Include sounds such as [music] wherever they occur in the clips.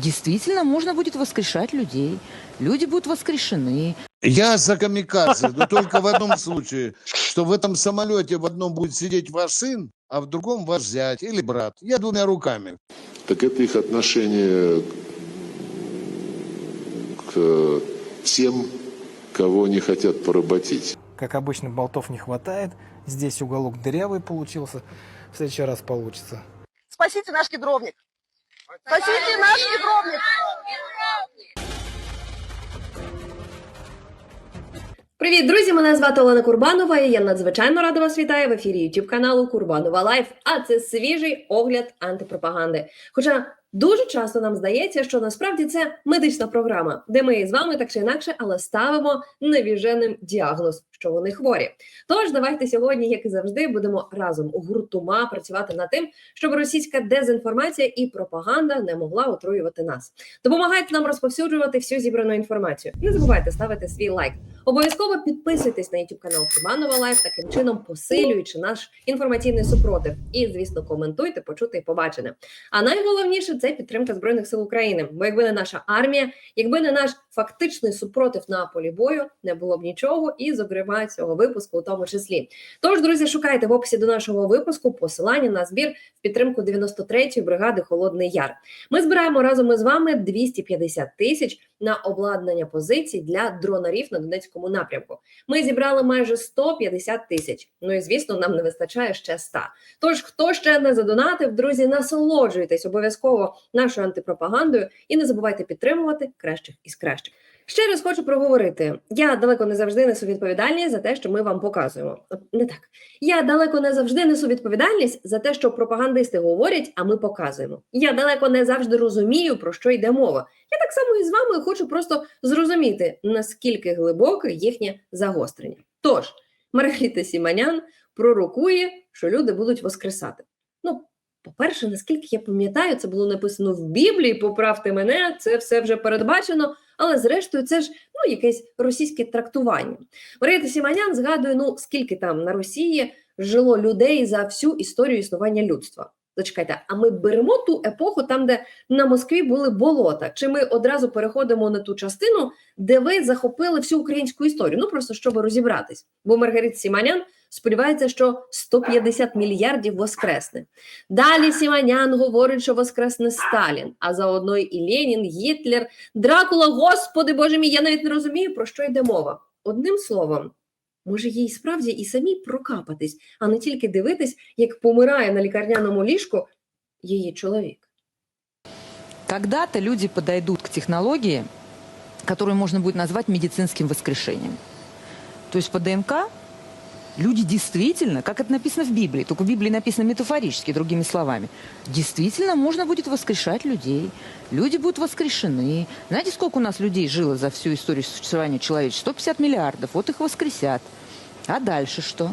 действительно можно будет воскрешать людей. Люди будут воскрешены. Я за камикадзе, но только в одном случае, что в этом самолете в одном будет сидеть ваш сын, а в другом ваш зять или брат. Я двумя руками. Так это их отношение к тем, кого они хотят поработить. Как обычно, болтов не хватает. Здесь уголок дырявый получился. В следующий раз получится. Спасите наш кедровник. Спасите наш підробник! Привіт, друзі! Мене звати Олена Курбанова. і Я надзвичайно рада вас вітаю в ефірі YouTube каналу Курбанова Лайф. А це свіжий огляд антипропаганди. Хоча дуже часто нам здається, що насправді це медична програма, де ми з вами так чи інакше, але ставимо невіженим діагноз, що вони хворі. Тож давайте сьогодні, як і завжди, будемо разом у гуртума працювати над тим, щоб російська дезінформація і пропаганда не могла отруювати нас. Допомагайте нам розповсюджувати всю зібрану інформацію. Не забувайте ставити свій лайк. Обов'язково підписуйтесь на YouTube канал Курбанова Лайф, таким чином посилюючи наш інформаційний супротив. І, звісно, коментуйте, почути і побачене. А найголовніше це підтримка збройних сил України. Бо якби не наша армія, якби не наш фактичний супротив на полі бою, не було б нічого, і зокрема цього випуску, у тому числі. Тож, друзі, шукайте в описі до нашого випуску посилання на збір в підтримку 93-ї бригади Холодний Яр. Ми збираємо разом із вами 250 тисяч на обладнання позицій для дронарів на Донецькому напрямку. Ми зібрали майже 150 тисяч. Ну і звісно, нам не вистачає ще 100. Тож, хто ще не задонатив, друзі, насолоджуйтесь обов'язково нашою антипропагандою і не забувайте підтримувати кращих із кращих. Ще раз хочу проговорити: я далеко не завжди несу відповідальність за те, що ми вам показуємо. Не так. Я далеко не завжди несу відповідальність за те, що пропагандисти говорять, а ми показуємо. Я далеко не завжди розумію, про що йде мова. Я так само і з вами хочу просто зрозуміти, наскільки глибоке їхнє загострення. Тож, Маргарита Сіманян пророкує, що люди будуть воскресати. По-перше, наскільки я пам'ятаю, це було написано в Біблії, поправте мене, це все вже передбачено. Але зрештою, це ж ну якесь російське трактування. Маргарита Сіманян згадує, ну скільки там на Росії жило людей за всю історію існування людства. Зачекайте, а ми беремо ту епоху, там, де на Москві були болота, чи ми одразу переходимо на ту частину, де ви захопили всю українську історію? Ну просто щоб розібратись. Бо Маргарита Сіманян сподівається, що 150 мільярдів воскресне. Далі Сіманян говорить, що воскресне Сталін, а заодно і Ленін, Гітлер, Дракула, господи боже мій, я навіть не розумію, про що йде мова. Одним словом, може їй справді і самі прокапатись, а не тільки дивитись, як помирає на лікарняному ліжку її чоловік. Когда-то люди подойдут к технологии, которую можно будет назвать медицинским воскрешением. То есть по ДНК люди действительно, как это написано в Библии, только в Библии написано метафорически, другими словами, действительно можно будет воскрешать людей. Люди будут воскрешены. Знаете, сколько у нас людей жило за всю историю существования человечества? 150 миллиардов. Вот их воскресят. А дальше что?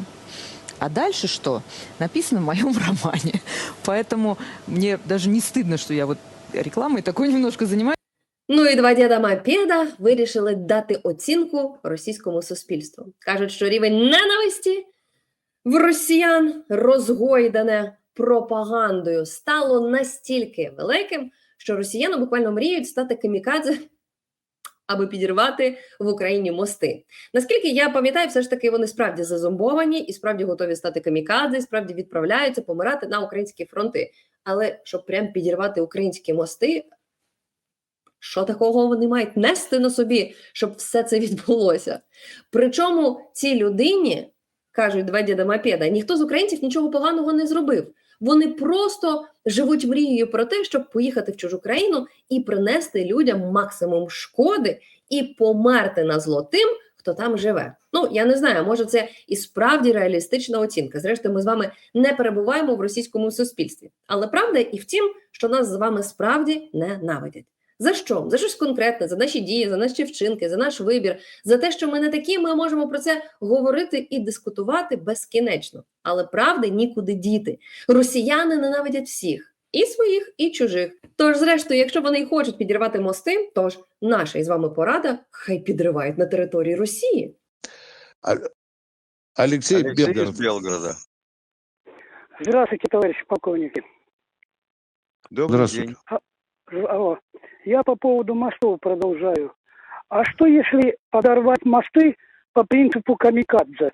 А дальше что? Написано в моем [laughs] романе. Поэтому мне даже не стыдно, что я вот рекламой такой немножко занимаюсь. Ну і два діда мопеда вирішили дати оцінку російському суспільству. Кажуть, що рівень ненависті в росіян розгойдане пропагандою стало настільки великим, що росіяни буквально мріють стати камікадзе, аби підірвати в Україні мости. Наскільки я пам'ятаю, все ж таки вони справді зазомбовані і справді готові стати камікадзе, і справді відправляються помирати на українські фронти. Але щоб прям підірвати українські мости, що такого вони мають нести на собі, щоб все це відбулося? Причому цій людині, кажуть два діда мопеда, ніхто з українців нічого поганого не зробив. Вони просто живуть мрією про те, щоб поїхати в чужу країну і принести людям максимум шкоди і померти на зло тим, хто там живе. Ну я не знаю, може це і справді реалістична оцінка. Зрештою, ми з вами не перебуваємо в російському суспільстві. Але правда і в тім, що нас з вами справді ненавидять. За що? За щось конкретне, за наші дії, за наші вчинки, за наш вибір, за те, що ми не такі, ми можемо про це говорити і дискутувати безкінечно. Але правди нікуди діти. Росіяни ненавидять всіх. І своїх, і чужих. Тож, зрештою, якщо вони й хочуть підірвати мости, то ж наша із вами порада хай підривають на території Росії. Алексей, Алексей Бергер. из Белгорода. Здравствуйте, товарищи полковники. Добрый Здравствуйте. день. Алло. Я по поводу мостов продолжаю. А что если подорвать мосты по принципу камикадзе?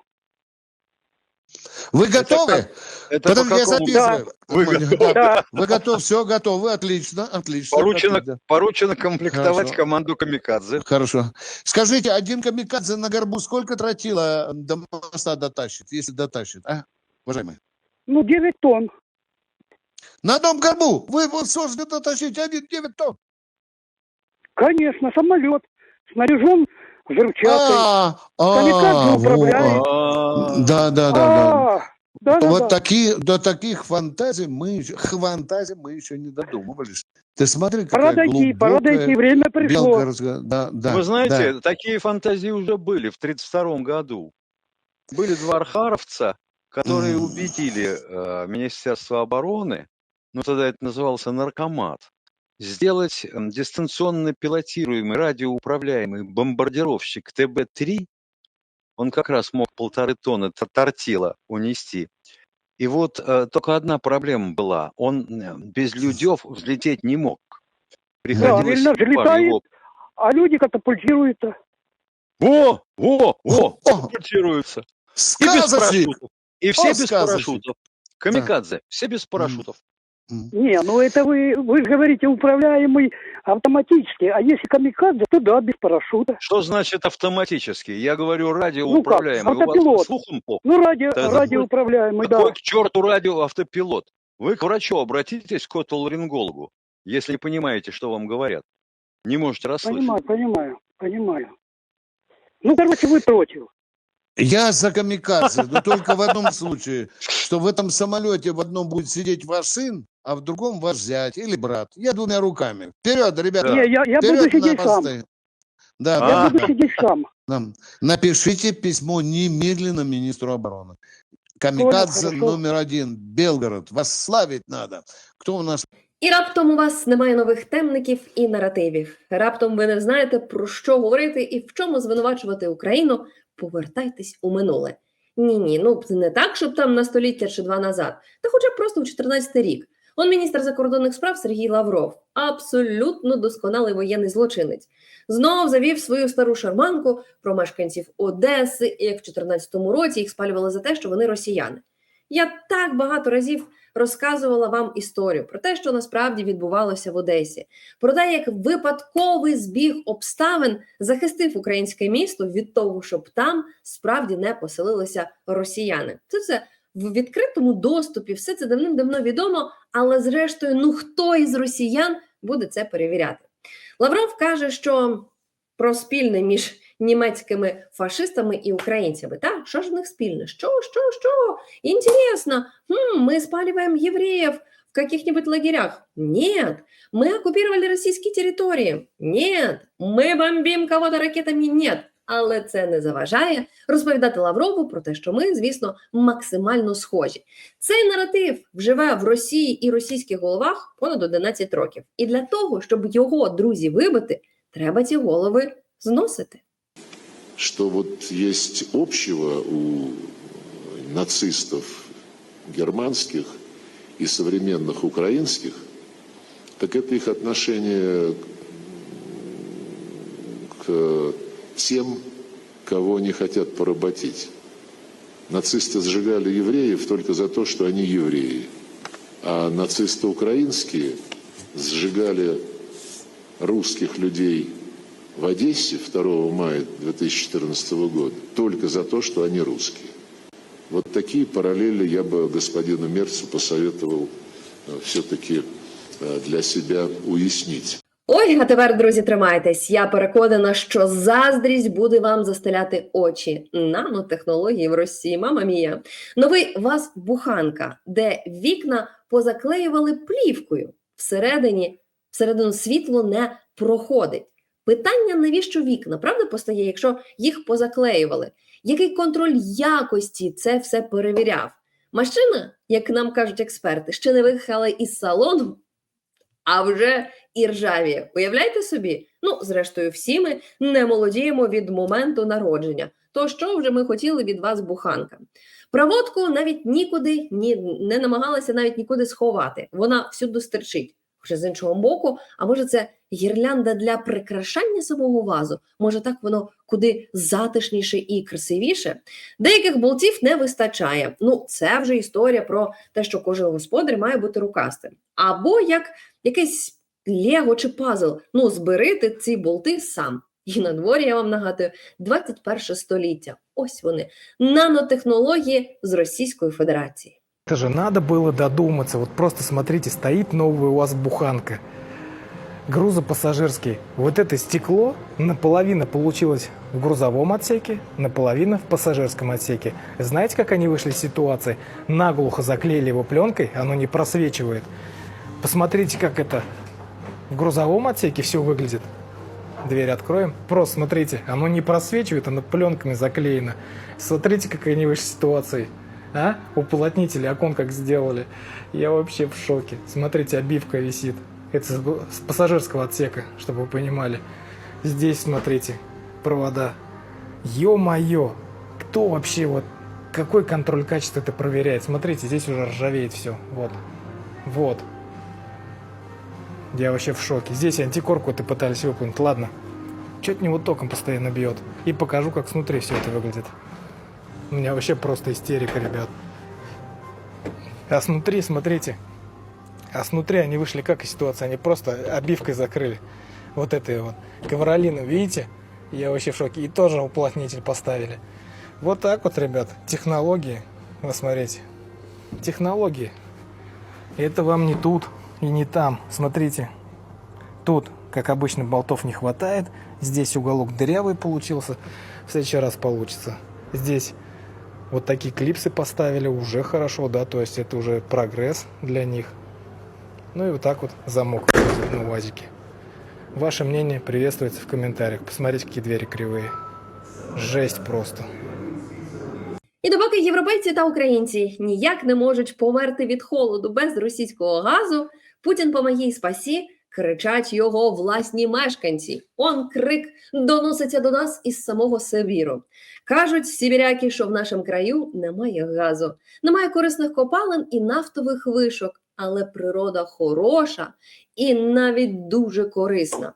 Вы готовы? Это по Подожди, я какому- записываю. Вы Понял. готовы? Да, Вы готовы? Все, готовы. Отлично, отлично. Поручено, отлично. поручено комплектовать Хорошо. команду камикадзе. Хорошо. Скажите, один камикадзе на горбу сколько тротила до моста дотащит, если дотащит, а, уважаемый? ну 9 тонн. На одном горбу вы вот сможете дотащить один 9 тонн. Конечно, самолет снаряжен взрывчаткой. А, Камикадзе а, управляет. А, Да, да, да, да. А, да, да, Вот да. такие, до таких фантазий мы еще, фантазий мы еще не додумывались. Ты смотри, какая Пора дойти, пора дойти, время пришло. белгородская- Да, да, Вы знаете, да. такие фантазии уже были в 1932 году. Были два архаровца, которые убедили э, Министерство обороны, ну тогда это назывался наркомат, сделать м, дистанционно пилотируемый радиоуправляемый бомбардировщик ТБ-3. Он как раз мог полторы тонны тортила унести. И вот э, только одна проблема была. Он э, без людев взлететь не мог. Приходилось экипажу взлетает. его А люди катапультируются. Во, во, во, О, катапультируются. Сказочник! И все без парашютов. Камикадзе, все без парашютов. Не, ну это вы, вы говорите управляемый автоматически. А если камикадзе, то да, без парашюта. Что значит автоматически? Я говорю радиоуправляемый. У вас автопилот. слухом плохо. Ну, ради, Да, радиоуправляемый, да. Какой к черту радиоавтопилот? Вы к врачу обратитесь, к отоларингологу, если понимаете, что вам говорят. Не можете расслышать. Понимаю, понимаю, понимаю. Ну, короче, вы против. Я за камикадзе, но только в одном случае, что в этом самолете в одном будет сидеть ваш сын, а в другом ваш зять или брат. Я двумя руками. Вперед, ребята! Да. Не, я, я буду Вперед на сидеть сам. посты. Да, А. Я да, буду сидеть сам. да. Напишите письмо немедленно министру обороны. Камикадзе хорошо. номер один. Белгород. Вас славить надо. Кто у нас? І раптом у вас немає нових темників і наративів. Раптом ви не знаєте про що говорити і в чому звинувачувати Україну. Повертайтесь у минуле. Ні, ні, ну не так, щоб там на століття чи два назад, та хоча б просто у 14 рік. Он міністр закордонних справ Сергій Лавров, абсолютно досконалий воєнний злочинець. Знов завів свою стару шарманку про мешканців Одеси, як в 14-му році їх спалювали за те, що вони росіяни. Я так багато разів розказувала вам історію про те, що насправді відбувалося в Одесі, про те, як випадковий збіг обставин захистив українське місто від того, щоб там справді не поселилися росіяни. Це це в відкритому доступі, все це давним-давно відомо, але зрештою, ну хто із росіян буде це перевіряти? Лавров каже, що про спільне між німецькими фашистами і українцями. Так, що ж в них спільне? Що, що, що? Интересно, хм, мы спаливаем евреев в каких-нибудь лагерях? Нет. Мы оккупировали российские территории? Нет. Ми бомбим кого-то ракетами? Нет. Але це не заважає розповідати Лаврову про те, що ми, звісно, максимально схожі. Цей наратив вживе в Росії і російських головах понад 11 років. І для того, щоб його друзі вибити, треба ці голови зносити. Что вот есть общего у нацистов германских и современных украинских, так это их отношение к тем, кого они хотят поработить. Нацисты сжигали евреев только за то, что они евреи. А нацисты украинские сжигали русских людей в Одессе 2 мая 2014 года только за то, что они русские. Вот такие параллели я бы господину Мерцу посоветовал все-таки для себя уяснить. Ой, а тепер, друзі, тримайтесь. Я переконана, що заздрість буде вам застеляти очі. Нанотехнології в Росії, мама мія. Новий вас буханка, де вікна позаклеювали плівкою. Всередині, всередину світло не проходить. Питання, навіщо вікна, правда, постає, якщо їх позаклеювали? Який контроль якості це все перевіряв? Машина, як нам кажуть експерти, ще не виїхала із салону, а вже і ржавіє. Уявляєте собі? Ну, зрештою, всі ми не молодіємо від моменту народження. То що вже ми хотіли від вас, буханка? Проводку навіть нікуди ні, не намагалася навіть нікуди сховати. Вона всюди стерчить. Хоча з іншого боку, а може це гірлянда для прикрашання самого вазу? Може так воно куди затишніше і красивіше? Деяких болтів не вистачає. Ну, це вже історія про те, що кожен господар має бути рукастим. Або як якесь лего чи пазл. Ну, зберити ці болти сам. І на дворі я вам нагадую 21 століття. Ось вони нанотехнології з Російської Федерації. Это же надо было додуматься. Вот просто смотрите, стоит новая у вас буханка. Грузопассажирский. Вот это стекло наполовину получилось в грузовом отсеке, наполовину в пассажирском отсеке. Знаете, как они вышли из ситуации? Наглухо заклеили его пленкой, оно не просвечивает. Посмотрите, как это в грузовом отсеке все выглядит. Дверь откроем. Просто смотрите, оно не просвечивает, оно пленками заклеено. Смотрите, как они вышли из ситуации. А? Уплотнители окон как сделали. Я вообще в шоке. Смотрите, обивка висит. Это с пассажирского отсека, чтобы вы понимали. Здесь, смотрите, провода. Ё-моё! Кто вообще вот... Какой контроль качества это проверяет? Смотрите, здесь уже ржавеет все. Вот. Вот. Я вообще в шоке. Здесь антикорку это пытались выполнить. Ладно. Чё от него током постоянно бьет. И покажу, как снутри все это выглядит. У меня вообще просто истерика, ребят. А снутри, смотрите. А снутри они вышли как из ситуации? Они просто обивкой закрыли. Вот этой вот. Ковролину, видите? Я вообще в шоке. И тоже уплотнитель поставили. Вот так вот, ребят. Технологии. Вы смотрите. Технологии. Это вам не тут и не там. Смотрите. Тут, как обычно, болтов не хватает. Здесь уголок дырявый получился. В следующий раз получится. Здесь вот такие клипсы поставили, уже хорошо, да, то есть это уже прогресс для них. Ну и вот так вот замок на УАЗике. Ваше мнение приветствуется в комментариях. Посмотрите, какие двери кривые. Жесть просто. І допоки європейці та українці ніяк не можуть померти від холоду без російського газу, Путін помогій спасі кричать його власні мешканці. Он крик доноситься до нас із самого Сибіру. Кажуть сибіряки, що в нашому краю немає газу, немає корисних копалин і нафтових вишок, але природа хороша і навіть дуже корисна.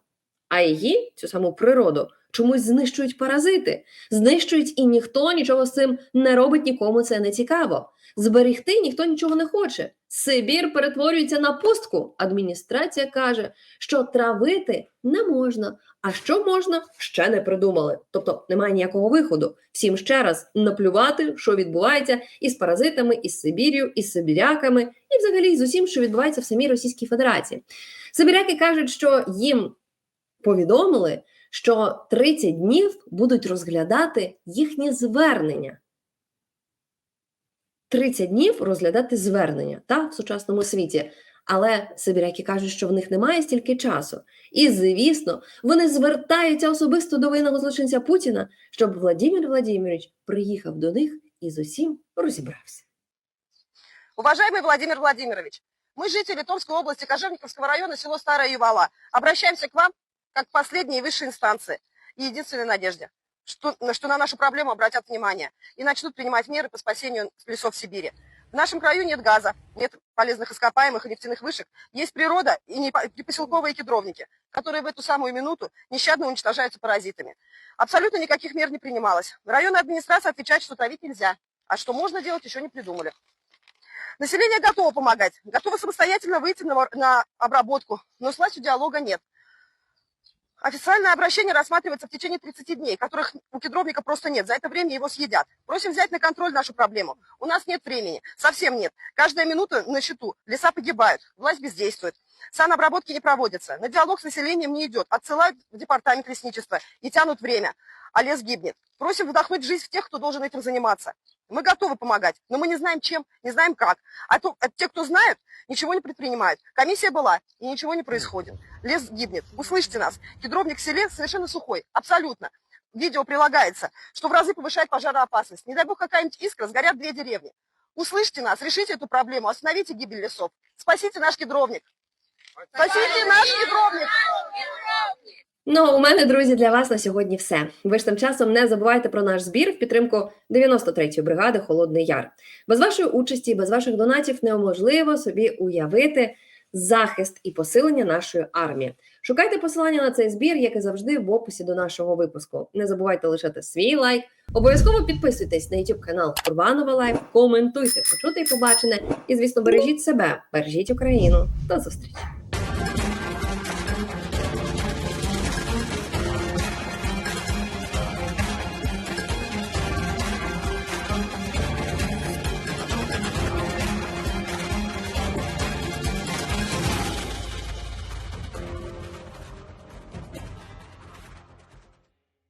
А її, цю саму природу, чомусь знищують паразити, знищують і ніхто нічого з цим не робить, нікому це не цікаво. Зберегти ніхто нічого не хоче. Сибір перетворюється на пустку. Адміністрація каже, що травити не можна. А що можна, ще не придумали. Тобто немає ніякого виходу. Всім ще раз наплювати, що відбувається із паразитами, із Сибір'ю, із сибіряками, і взагалі з усім, що відбувається в самій Російській Федерації. Сибіряки кажуть, що їм повідомили, що 30 днів будуть розглядати їхнє звернення. 30 днів розглядати звернення та, в сучасному світі. Але сибіряки кажуть, що в них немає стільки часу. І, звісно, вони звертаються особисто до воєнного злочинця Путіна, щоб Владимир Владимирович приїхав до них і з усім розібрався. Уважаемый Владимир Владимирович, мы, жители Томской области, Кожевниковского района, село Старая Ювала, обращаемся к вам как последней и высшей инстанции и единственной надежде, что, что на нашу проблему обратят внимание и начнут принимать меры по спасению лесов Сибири. В нашем краю нет газа, нет полезных ископаемых и нефтяных вышек, есть природа и не- поселковые кедровники, которые в эту самую минуту нещадно уничтожаются паразитами. Абсолютно никаких мер не принималось. Районная администрация отвечает, что травить нельзя, а что можно делать, еще не придумали. Население готово помогать, готово самостоятельно выйти на, на обработку, но с диалога нет. Официальное обращение рассматривается в течение 30 дней, которых у кедровника просто нет. За это время его съедят. Просим взять на контроль нашу проблему. У нас нет времени, совсем нет. Каждая минута на счету. Леса погибают, власть бездействует. Санобработки не проводятся. На диалог с населением не идет. Отсылают в департамент лесничества и тянут время. А лес гибнет. Просим вдохнуть жизнь в тех, кто должен этим заниматься. Мы готовы помогать, но мы не знаем чем, не знаем как. А, то, а те, кто знают, ничего не предпринимают. Комиссия была, и ничего не происходит. Лес гибнет. Услышьте нас. Кедровник в селе совершенно сухой. Абсолютно. Видео прилагается, что в разы повышает пожароопасность. Не дай бог какая-нибудь искра, сгорят две деревни. Услышьте нас, решите эту проблему, остановите гибель лесов. Спасите наш кедровник. Спасите наш кедровник. Ну, у мене, друзі, для вас на сьогодні все. Ви ж тим часом не забувайте про наш збір в підтримку 93-ї бригади Холодний Яр. Без вашої участі, без ваших донатів неможливо собі уявити захист і посилення нашої армії. Шукайте посилання на цей збір, як і завжди, в описі до нашого випуску. Не забувайте лишати свій лайк. Обов'язково підписуйтесь на YouTube канал Курбанова Лайф, коментуйте, почути і побачене. І, звісно, бережіть себе, бережіть Україну. До зустрічі!